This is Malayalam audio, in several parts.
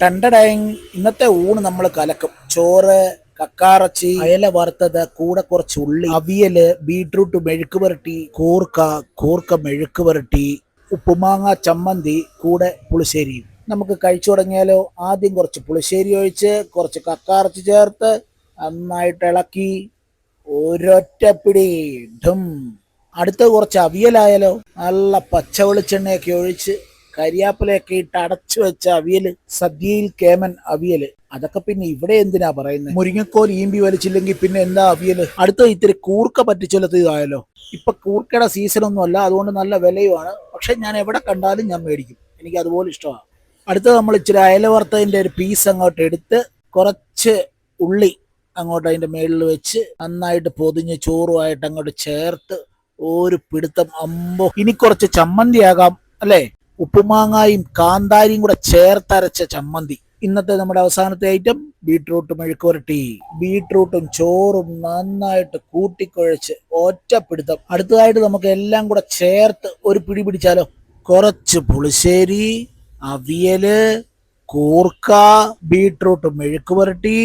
ടണ്ടടയങ് ഇന്നത്തെ ഊണ് നമ്മൾ കലക്കും. ചോറ് കക്കാറച്ചി അയല വറുത്തത് കൂടെ കുറച്ച് ഉള്ളി അവിയൽ ബീട്രൂട്ട് മെഴുക്ക് പുരട്ടി കൂർക്ക കൂർക്ക മെഴുക്ക് പുരട്ടി ഉപ്പുമാങ്ങ ചമ്മന്തി കൂടെ പുളിശ്ശേരിയും നമുക്ക് കഴിച്ചു തുടങ്ങിയാലോ? ആദ്യം കുറച്ച് പുളിശ്ശേരി ഒഴിച്ച് കുറച്ച് കക്കാറച്ചി ചേർത്ത് നന്നായിട്ട് ഇളക്കി ഒരൊറ്റ പിടി ഡും അടുത്ത കുറച്ച് അവിയലായാലോ? നല്ല പച്ച വെളിച്ചെണ്ണയൊക്കെ ഒഴിച്ച് കരിയാപ്പിലയൊക്കെ ഇട്ട് അടച്ചു വെച്ച അവിയൽ സദ്യയിൽ കേമൻ അവിയൽ. അതൊക്കെ പിന്നെ ഇവിടെ എന്തിനാ പറയുന്നത് മുരിങ്ങക്കോൽ ഈമ്പി വലിച്ചില്ലെങ്കിൽ പിന്നെ എന്താ അവിയൽ? അടുത്ത ഇത്തിരി കൂർക്ക പറ്റിച്ചൊല്ലത്തതായാലോ ഇപ്പൊ കൂർക്കയുടെ സീസണൊന്നും അല്ല അതുകൊണ്ട് നല്ല വിലയുമാണ്. പക്ഷെ ഞാൻ എവിടെ കണ്ടാലും ഞാൻ മേടിക്കും. എനിക്ക് അതുപോലെ ഇഷ്ടമാണ്. അടുത്ത നമ്മൾ ഇച്ചിരി അയലവർത്തതിന്റെ ഒരു പീസ് അങ്ങോട്ട് എടുത്ത് കുറച്ച് ഉള്ളി അങ്ങോട്ട് അതിന്റെ മേളിൽ വെച്ച് നന്നായിട്ട് പൊതിഞ്ഞ് ചോറുമായിട്ട് അങ്ങോട്ട് ചേർത്ത് ഒരു പിടുത്തം അമ്പോ. ഇനി കുറച്ച് ചമ്മന്തി ആകാം അല്ലേ? ഉപ്പുമാങ്ങായും കാന്താരിയും കൂടെ ചേർത്തരച്ച ചമ്മന്തി. ഇന്നത്തെ നമ്മുടെ അവസാനത്തെ ഐറ്റം ബീട്രൂട്ട് മെഴുക്കുപുരട്ടി. ബീട്രൂട്ടും ചോറും നന്നായിട്ട് കൂട്ടിക്കുഴച്ച് ഒറ്റപ്പിടുത്തം. അടുത്തതായിട്ട് നമുക്ക് എല്ലാം കൂടെ ചേർത്ത് ഒരു പിടി പിടിച്ചാലോ? കുറച്ച് പുളിശ്ശേരി അവിയൽ കൂർക്ക ബീട്രൂട്ട് മെഴുക്കുപുരട്ടി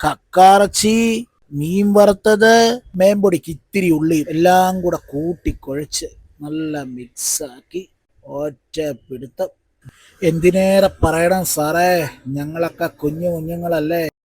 കക്കാറച്ചി മീൻ വറുത്തത് മേമ്പൊടിക്ക് ഇത്തിരി ഉള്ളി എല്ലാം കൂടെ കൂട്ടിക്കുഴച്ച് നല്ല മിക്സാക്കി ഒറ്റ പിടുത്തം എന്തിനേറെ പറയണം സാറേ? ഞങ്ങളൊക്കെ കുഞ്ഞു കുഞ്ഞുങ്ങളല്ലേ.